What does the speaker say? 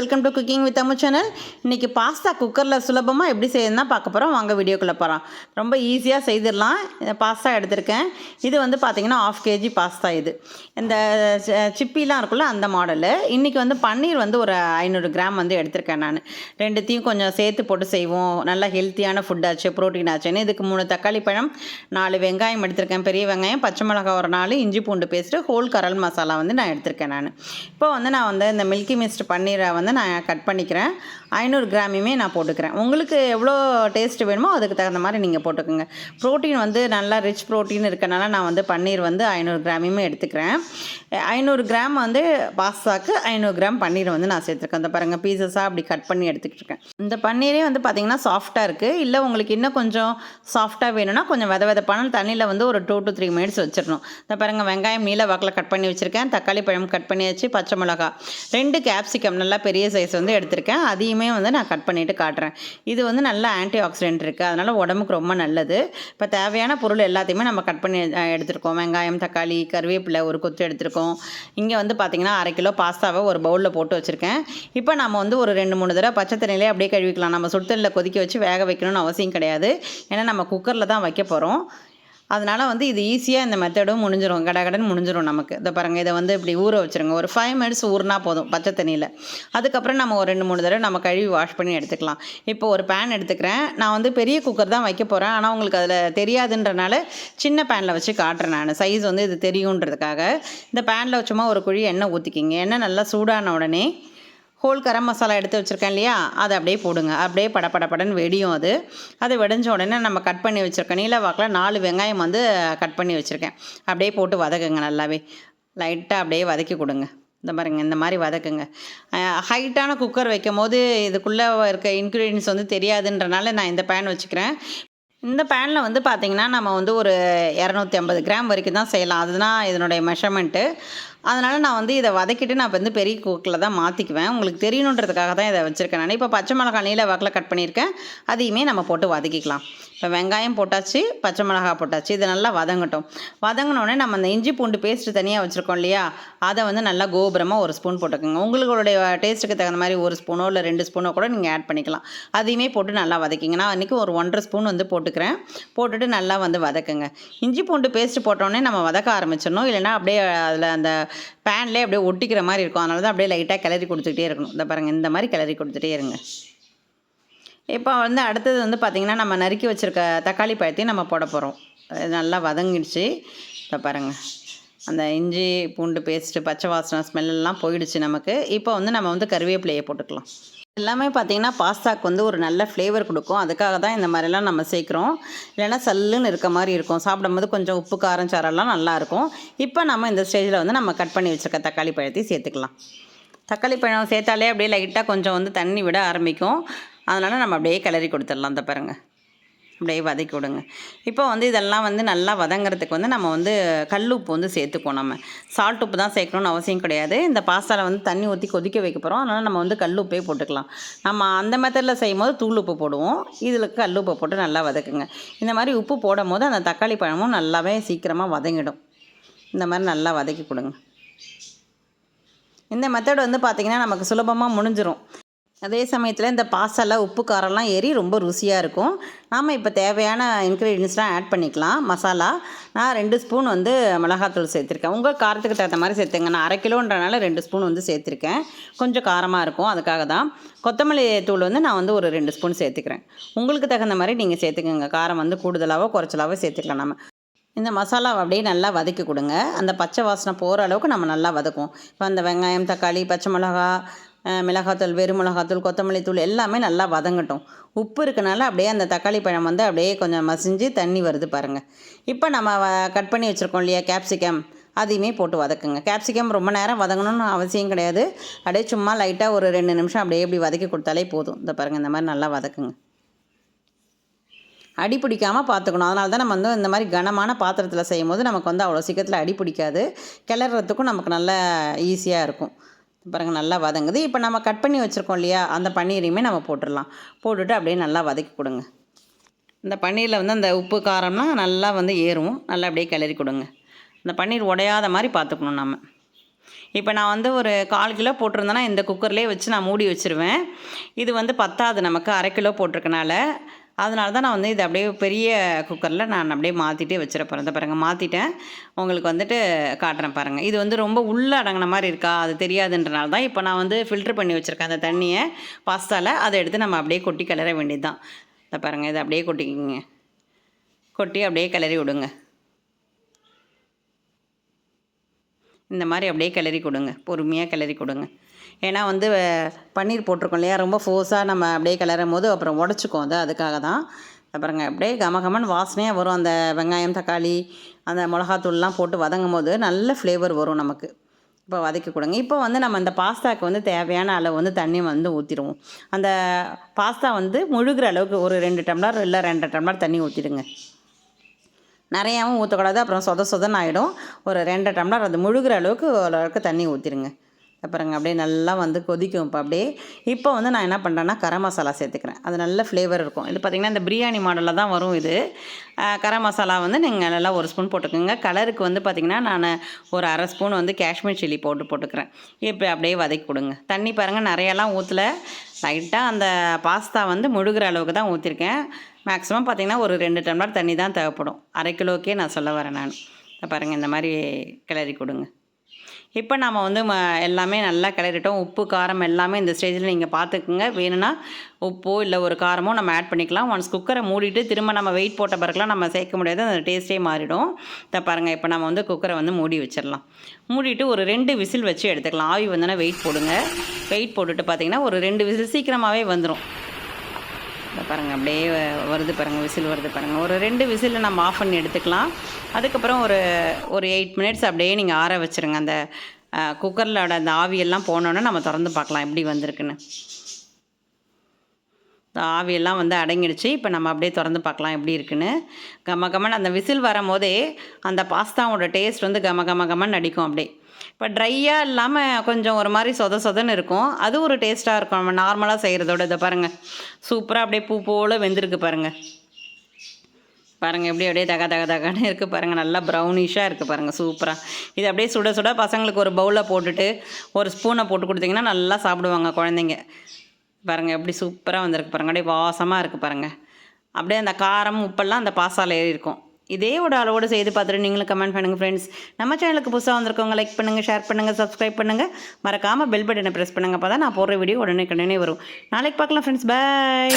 Welcome to cooking with Ammu channel. இன்றைக்கி pasta குக்கரில் சுலபமாக எப்படி செய்யணும்னா பார்க்க போகிறோம் வாங்க வீடியோக்குள்ளே போகிறோம் ரொம்ப ஈஸியாக செய்திடலாம். பாஸ்தா எடுத்திருக்கேன். இது வந்து பார்த்திங்கன்னா ஆஃப் கேஜி பாஸ்தா இது. இந்த சிப்பிலாம் இருக்குல்ல அந்த மாடலு இன்றைக்கி வந்து பன்னீர் வந்து ஒரு ஐநூறு கிராம் வந்து எடுத்திருக்கேன் நான். ரெண்டுத்தையும் கொஞ்சம் சேர்த்து போட்டு செய்வோம். நல்லா ஹெல்த்தியான ஃபுட் ஆச்சு ப்ரோட்டீன் ஆச்சுன்னு. இதுக்கு மூணு தக்காளி பழம் நாலு வெங்காயம் எடுத்திருக்கேன். பெரிய வெங்காயம் பச்சை மிளகாய் ஒரு நாலு இஞ்சி பூண்டு பேஸ்ட்டு ஹோல் கரல் மசாலா வந்து நான் எடுத்திருக்கேன் நான். இப்போ வந்து நான் வந்து இந்த மில்கி மிஸ்ட் பன்னீரை வந்து நான் கட் பண்ணிக்கிறேன். ஐநூறு கிராமியுமே நான் போட்டுக்கிறேன். உங்களுக்கு எவ்வளோ டேஸ்ட் வேணுமோ அதுக்கு தகுந்த மாதிரி நீங்கள் போட்டுக்கோங்க. ப்ரோட்டீன் வந்து நல்லா ரிச் ப்ரோட்டீன் இருக்கனால நான் வந்து பன்னீர் வந்து ஐநூறு கிராமியுமே எடுத்துக்கிறேன். ஐநூறு கிராம் வந்து பாஸ்தாக்கு ஐநூறு கிராம் பன்னீர் வந்து நான் சேர்த்துருக்கேன். இந்த பாருங்கள் பீசஸாக அப்படி கட் பண்ணி எடுத்துக்கிட்டு இருக்கேன். இந்த பன்னீரே வந்து பார்த்திங்கன்னா சாஃப்டாக இருக்குது இல்லை உங்களுக்கு இன்னும் கொஞ்சம் சாஃப்டாக வேணும்னா கொஞ்சம் வித விதப்பான தண்ணியில் வந்து ஒரு டூ டு த்ரீ மினிட்ஸ் வச்சிடணும். இந்த பாருங்கள் வெங்காயம் நீல வாக்கில் கட் பண்ணி வச்சுருக்கேன். தக்காளி பழம் கட் பண்ணியாச்சு பச்சை மிளகா ரெண்டு கேப்சிகம் நல்லா பெரிய சைஸ் வந்து எடுத்திருக்கேன். அதையுமே வந்து நான் கட் பண்ணிவிட்டு காட்டுறேன். இது வந்து நல்ல ஆன்டி ஆக்சிடென்ட் இருக்குது அதனால் உடம்புக்கு ரொம்ப நல்லது. இப்போ தேவையான பொருள் எல்லாத்தையுமே நம்ம கட் பண்ணி எடுத்திருக்கோம். வெங்காயம் தக்காளி கருவேப்பிலை ஒரு கொத்து எடுத்திருக்கோம். இங்கே வந்து பார்த்திங்கன்னா அரை கிலோ பாஸ்தாவை ஒரு பவுலில் போட்டு வச்சுருக்கேன். இப்போ நம்ம வந்து ஒரு ரெண்டு மூணு தடவை பச்சை தண்ணியிலே அப்படியே கழுவிக்கலாம். நம்ம சுடுதண்ணில் கொதிக்க வச்சு வேக வைக்கணும்னு அவசியம் கிடையாது. ஏன்னா நம்ம குக்கரில் தான் வைக்க போகிறோம் அதனால் வந்து இது ஈஸியாக இந்த மெத்தடும் முடிஞ்சிடும் கடகடன்னு முடிஞ்சிடும் நமக்கு. இதை பாருங்கள் இதை வந்து இப்படி ஊற வச்சுருங்க. ஒரு ஃபைவ் மினிட்ஸ் ஊறினா போதும் பச்சை தண்ணியில். அதுக்கப்புறம் நம்ம ஒரு ரெண்டு மூணு தடவை நம்ம கழுவி வாஷ் பண்ணி எடுத்துக்கலாம். இப்போ ஒரு பேன் எடுத்துக்கிறேன். நான் வந்து பெரிய குக்கர் தான் வைக்க போகிறேன் ஆனால் உங்களுக்கு அதில் தெரியாதுன்றனால சின்ன பேனில் வச்சு காட்டுறேன் நான். சைஸ் வந்து இது தெரியுன்றதுக்காக. இந்த பேனில் சும்மா ஒரு குழி எண்ணெய் ஊற்றிக்கிங்க எண்ணெய் நல்லா சூடான உடனே ஹோல் கரம் மசாலா எடுத்து வச்சுருக்கேன் இல்லையா? அதை அப்படியே போடுங்க. அப்படியே பட வெடியும் அது. அது வெடிஞ்ச உடனே நம்ம கட் பண்ணி வச்சுருக்கேன் நீல வாக்கில் நாலு வெங்காயம் வந்து கட் பண்ணி வச்சுருக்கேன். அப்படியே போட்டு வதக்குங்க நல்லாவே. லைட்டாக அப்படியே வதக்கி கொடுங்க. இந்த பாருங்க இந்த மாதிரி வதக்குங்க. ஹைட்டான குக்கர் வைக்கும் போது இதுக்குள்ளே இருக்க இன்க்ரீடியன்ஸ் வந்து தெரியாதுன்றனால நான் இந்த பேன் வச்சுக்கிறேன். இந்த பேனில் வந்து பார்த்திங்கன்னா நம்ம வந்து ஒரு இரநூத்தி ஐம்பது கிராம் வரைக்கும் தான் செய்யலாம். அதுதான் இதனுடைய மெஷர்மெண்ட்டு அதனால் நான் வந்து இதை வதக்கிட்டு நான் இப்போ வந்து பெரிய குக்கில் தான் மாற்றிக்குவேன் உங்களுக்கு தெரியணுன்றதுக்காக தான் இதை வச்சுருக்கேன் நான். இப்போ பச்சை மிளகா நீல வாக்கில் கட் பண்ணியிருக்கேன். அதையுமே நம்ம போட்டு வதக்கிக்கலாம். இப்போ வெங்காயம் போட்டாச்சு பச்சை மிளகாய் போட்டாச்சு. இது நல்லா வதங்கட்டும். வதங்கினோடனே நம்ம அந்த இஞ்சி பூண்டு பேஸ்ட்டு தனியாக வச்சுருக்கோம் இல்லையா? அதை வந்து நல்லா கோபுரமாக ஒரு ஸ்பூன் போட்டுக்கோங்க. உங்களுடைய டேஸ்ட்டுக்கு தகுந்த மாதிரி ஒரு ஸ்பூனோ இல்லை ரெண்டு ஸ்பூனோ கூட நீங்கள் ஆட் பண்ணிக்கலாம். அதையுமே போட்டு நல்லா வதக்கிங்க. நான் அன்றைக்கி ஒரு ஒன்றரை ஸ்பூன் வந்து போட்டுக்கிறேன். போட்டுட்டு நல்லா வந்து வதக்குங்க. இஞ்சி பூண்டு பேஸ்ட்டு போட்டோடனே நம்ம வதக்க ஆரம்பிச்சிடணும். இல்லைன்னா அப்படியே அதில் அந்த பேன்லேயே அப்படியே ஒட்டிக்கிற மாதிரி இருக்கும். அதனால தான் அப்படியே லைட்டாக கிளறி கொடுத்துக்கிட்டே இருக்கணும். இந்த பாருங்கள் இந்த மாதிரி கிளறி கொடுத்துட்டே இருங்க. இப்போ வந்து அடுத்தது வந்து பார்த்திங்கன்னா நம்ம நறுக்கி வச்சுருக்க தக்காளி பழத்தையும் நம்ம போட போகிறோம் நல்லா வதங்கிடுச்சு. இப்போ பாருங்கள் அந்த இஞ்சி பூண்டு பேஸ்ட்டு பச்சை வாசனை ஸ்மெல்லாம் போயிடுச்சு நமக்கு. இப்போ வந்து நம்ம வந்து கருவேப்பிலையை போட்டுக்கலாம். எல்லாமே பார்த்திங்கன்னா பாஸ்தாக்கு வந்து ஒரு நல்ல ஃப்ளேவர் கொடுக்கும். அதுக்காக தான் இந்த மாதிரிலாம் நம்ம சேர்க்குறோம். இல்லைன்னா சல்லுன்னு இருக்க மாதிரி இருக்கும். சாப்பிடும்போது கொஞ்சம் உப்பு காரம் சாரெல்லாம் நல்லாயிருக்கும் இப்போ நம்ம இந்த ஸ்டேஜில் வந்து நம்ம கட் பண்ணி வச்சுருக்க தக்காளி பழத்தையும் சேர்த்துக்கலாம். தக்காளி பழம் சேர்த்தாலே அப்படியே லைட்டாக கொஞ்சம் வந்து தண்ணி விட ஆரம்பிக்கும். அதனால் நம்ம அப்படியே கிளறி கொடுத்துடலாம். அந்த பாருங்கள் அப்படியே வதக்கி விடுங்க. இப்போ வந்து இதெல்லாம் வந்து நல்லா வதங்குறதுக்கு வந்து நம்ம வந்து கல் உப்பு வந்து சேர்த்துக்குவோம் நம்ம. சால்ட் உப்பு தான் சேர்க்கணும்னு அவசியம் கிடையாது. இந்த பாஸ்தாவில் வந்து தண்ணி ஊற்றி கொதிக்க வைக்க போகிறோம் அதனால் நம்ம வந்து கல் உப்பே போட்டுக்கலாம். நம்ம அந்த மெத்தடில் செய்யும் போது தூள் உப்பு போடுவோம். இதில் கல் உப்பு போட்டு நல்லா வதக்குங்க. இந்த மாதிரி உப்பு போடும் போது அந்த தக்காளி பழமும் நல்லாவே சீக்கிரமாக வதங்கிடும். இந்த மாதிரி நல்லா வதக்கி கொடுங்க. இந்த மெத்தட் வந்து பார்த்திங்கன்னா நமக்கு சுலபமாக முடிஞ்சிடும் அதே சமயத்தில் இந்த பாசெல்லாம் உப்பு காரம்லாம் ஏறி ரொம்ப ருசியாக இருக்கும். நாம் இப்போ தேவையான இன்க்ரீடியன்ஸ்லாம் ஆட் பண்ணிக்கலாம். மசாலா. நான் ரெண்டு ஸ்பூன் வந்து மிளகாத்தூள் சேர்த்துருக்கேன். உங்கள் காரத்துக்கு தகுந்த மாதிரி சேர்த்துங்க. நான் அரை கிலோன்றனால ரெண்டு ஸ்பூன் வந்து சேர்த்துருக்கேன். கொஞ்சம் காரமாக இருக்கும். அதுக்காக தான். கொத்தமல்லி தூள் வந்து நான் வந்து ஒரு ரெண்டு ஸ்பூன் சேர்த்துக்கிறேன். உங்களுக்கு தகுந்த மாதிரி நீங்கள் சேர்த்துக்கோங்க. காரம் வந்து கூடுதலாகவோ குறைச்சலாவோ சேர்த்துக்கலாம் நம்ம இந்த மசாலாவை அப்படியே நல்லா வதக்கி கொடுங்க. அந்த பச்சை வாசனை போகிற அளவுக்கு நம்ம நல்லா வதக்குவோம். இப்போ அந்த வெங்காயம் தக்காளி பச்சை மிளகா மிளகாத்தூள் வெறும் மிளகாத்தூள் கொத்தமல்லி தூள் எல்லாமே நல்லா வதங்கட்டும். உப்பு இருக்கனால அப்படியே அந்த தக்காளி பழம் வந்து அப்படியே கொஞ்சம் மசிஞ்சு தண்ணி வருது பாருங்கள் இப்போ நம்ம வ- கட் பண்ணி வச்சுருக்கோம் இல்லையா கேப்சிகம் அதையுமே போட்டு வதக்குங்க. கேப்சிகம் ரொம்ப நேரம் வதங்கணும்னு அவசியம் கிடையாது. அப்படியே சும்மா லைட்டாக ஒரு ரெண்டு நிமிஷம் அப்படியே இப்படி வதக்கி கொடுத்தாலே போதும். இந்த பாருங்கள் இந்த மாதிரி நல்லா வதக்குங்க. அடி பிடிக்காமல் பார்த்துக்கணும். அதனால தான் நம்ம வந்து இந்த மாதிரி கனமான பாத்திரத்தில் செய்யும் போது நமக்கு வந்து அவ்வளோ சீக்கிரத்தில் அடி பிடிக்காது. கிளறதுக்கும் நமக்கு நல்லா ஈஸியாக இருக்கும். பாருங்கள் நல்லா வதங்குது. இப்போ நம்ம கட் பண்ணி வச்சுருக்கோம் இல்லையா? அந்த பன்னீரையுமே நம்ம போட்டுடலாம். போட்டுட்டு அப்படியே நல்லா வதக்கி கொடுங்க. இந்த பன்னீரில் வந்து அந்த உப்பு காரம்லாம் நல்லா வந்து ஏறும். நல்லா அப்படியே கிளறி கொடுங்க. இந்த பன்னீர் உடையாத மாதிரி பார்த்துக்கணும் நம்ம இப்போ நான் வந்து ஒரு கால் கிலோ போட்டிருந்தேன்னா இந்த குக்கர்லேயே வச்சு நான் மூடி வச்சுருவேன். இது வந்து பத்தாது. நமக்கு அரை கிலோ போட்டிருக்கனால அதனால தான் நான் வந்து இதை அப்படியே பெரிய குக்கரில் நான் அப்படியே மாற்றிட்டே வச்சிருப்பேன் இந்த பாருங்கள் மாற்றிட்டேன் உங்களுக்கு வந்துட்டு காட்டுறேன் பாருங்கள் இது வந்து ரொம்ப உள்ளே அடங்கின மாதிரி இருக்கா? அது தெரியாதுன்றனால தான் இப்போ நான் வந்து ஃபில்ட்ரு பண்ணி வச்சுருக்கேன் அந்த தண்ணியை. பாஸ்தாவில் அதை எடுத்து நம்ம அப்படியே கொட்டி கிளற வேண்டியது தான் இந்த பாருங்கள் இதை அப்படியே கொட்டிக்கிங்க. கொட்டி அப்படியே கிளறி விடுங்க. இந்த மாதிரி அப்படியே கிளறி கொடுங்க. பொறுமையாக கிளறி கொடுங்க. ஏன்னா வந்து பன்னீர் போட்டிருக்கோம் இல்லையா? ரொம்ப ஃபோர்ஸாக நம்ம அப்படியே கிளறும் போது அப்புறம் உடச்சிக்கும் அது அதுக்காக தான். அப்புறங்க அப்படியே கமகமன் வாசனையாக வரும். அந்த வெங்காயம் தக்காளி அந்த மிளகாத்தூள்லாம் போட்டு வதங்கும் போது நல்ல ஃப்ளேவர் வரும் நமக்கு. இப்போ வதக்கி கொடுங்க. இப்போ வந்து நம்ம அந்த பாஸ்தாவுக்கு வந்து தேவையான அளவு வந்து தண்ணி வந்து ஊற்றிடுவோம் அந்த பாஸ்தா வந்து முழுகிற அளவுக்கு ஒரு ரெண்டு டம்ளர் இல்லை ரெண்டரை டம்ளர் தண்ணி ஊற்றிடுங்க நிறையாவும் ஊற்றக்கூடாது அப்புறம் சொத சொதன்னு ஆகிடும் ஒரு ரெண்டு டம்ளர் அது முழுகிற அளவுக்கு ஓரளவுக்கு தண்ணி ஊற்றிடுங்க பாருங்கள் அப்படியே நல்லா வந்து கொதிக்கும். இப்போ அப்படியே இப்போ வந்து நான் என்ன பண்ணுறேன்னா கரம் மசாலா சேர்த்துக்கிறேன். அது நல்ல ஃப்ளேவர் இருக்கும். இது பார்த்திங்கன்னா இந்த பிரியாணி மாடலில் தான் வரும் இது. கரம் மசாலா வந்து நீங்கள் நல்லா ஒரு ஸ்பூன் போட்டுக்கோங்க. கலருக்கு வந்து பார்த்திங்கன்னா நான் ஒரு அரை ஸ்பூன் வந்து காஷ்மீர் சில்லி போட்டு போட்டுக்கிறேன். இப்போ அப்படியே வதக்கி கொடுங்க. தண்ணி பாருங்கள் நிறையெல்லாம் ஊற்றல லைட்டாக அந்த பாஸ்தா வந்து முழுகிற அளவுக்கு தான் ஊற்றிருக்கேன் மேக்ஸிமம் பார்த்திங்கன்னா ஒரு ரெண்டு டம்ளர் தண்ணி தான் தேவைப்படும். அரை கிலோக்கே நான் சொல்ல வரேன் நான். பாருங்கள் இந்த மாதிரி கிளறி கொடுங்க. இப்போ நாம் வந்து ம எல்லாமே நல்லா கிளறிட்டோம். உப்பு காரம் எல்லாமே இந்த ஸ்டேஜில் நீங்கள் பார்த்துக்குங்க வேணும்னா உப்போ இல்லை ஒரு காரமோ நம்ம ஆட் பண்ணிக்கலாம். ஒன்ஸ் குக்கரை மூடிட்டு திரும்ப நம்ம வெயிட் போட்ட பிறகுலாம் நம்ம சேர்க்க முடியாது. அந்த டேஸ்ட்டே மாறிடும். இதை பாருங்கள் இப்போ நம்ம வந்து குக்கரை வந்து மூடி வச்சிடலாம். மூடிட்டு ஒரு ரெண்டு விசில் வச்சு எடுத்துக்கலாம். ஆவி வந்தோன்னா வெயிட் போடுங்க. வெயிட் போட்டுட்டு பார்த்தீங்கன்னா ஒரு ரெண்டு விசில் சீக்கிரமாகவே வந்துடும் இதை பாருங்கள் அப்படியே வருது பாருங்கள் விசில் வருது பாருங்கள் ஒரு ரெண்டு விசிலில் நம்ம ஆஃப் பண்ணி எடுத்துக்கலாம். அதுக்கப்புறம் ஒரு ஒரு எயிட் மினிட்ஸ் அப்படியே நீங்கள் ஆற வச்சுருங்க. அந்த குக்கரில் அந்த ஆவியெல்லாம் போனோன்னே நம்ம திறந்து பார்க்கலாம் எப்படி வந்திருக்குன்னு. இந்த ஆவியெல்லாம் வந்து அடங்கிடுச்சு. இப்போ நம்ம அப்படியே திறந்து பார்க்கலாம் எப்படி இருக்குன்னு. கம கமன் அந்த விசில் வரும்போதே அந்த பாஸ்தாவோட டேஸ்ட் வந்து கம கம கமன் அடிக்கும் அப்படியே. இப்போ ட்ரையாக இல்லாமல் கொஞ்சம் ஒரு மாதிரி சொத சொதன்னு இருக்கும். அது ஒரு டேஸ்ட்டாக இருக்கும். நம்ம நார்மலாக செய்கிறதோட இதை பாருங்கள் சூப்பராக அப்படியே பூ போல் வெந்திருக்கு பாருங்கள் பாருங்கள் எப்படி அப்படியே தக தக தகன்னு இருக்குது பாருங்கள் நல்லா ப்ரௌனிஷாக இருக்குது பாருங்கள் சூப்பராக இது அப்படியே சுட சுட பசங்களுக்கு ஒரு பவுலில் போட்டுட்டு ஒரு ஸ்பூனை போட்டு கொடுத்தீங்கன்னா நல்லா சாப்பிடுவாங்க குழந்தைங்க. பாருங்கள் எப்படி சூப்பராக வந்திருக்கு பாருங்கள் அப்படியே வாசமாக இருக்குது பாருங்கள் அப்படியே அந்த காரம் உப்பெல்லாம் அந்த பாசாவில் ஏறி இருக்கும். இதே ஒரு அளவோடு செய்து பார்த்துட்டு நீங்களும் கமெண்ட் பண்ணுங்கள் ஃப்ரெண்ட்ஸ் நம்ம சேனலுக்கு புதுசாக வந்திருக்கவங்க லைக் பண்ணுங்கள் ஷேர் பண்ணுங்கள் சப்ஸ்கிரைப் பண்ணுங்கள் மறக்காமல் பெல் பட்டனை ப்ரெஸ் பண்ணுங்கள் அப்போ தான் நான் போடுற வீடியோ உடனே உடனே வரும். நாளைக்கு பார்க்கலாம் ஃப்ரெண்ட்ஸ் பாய்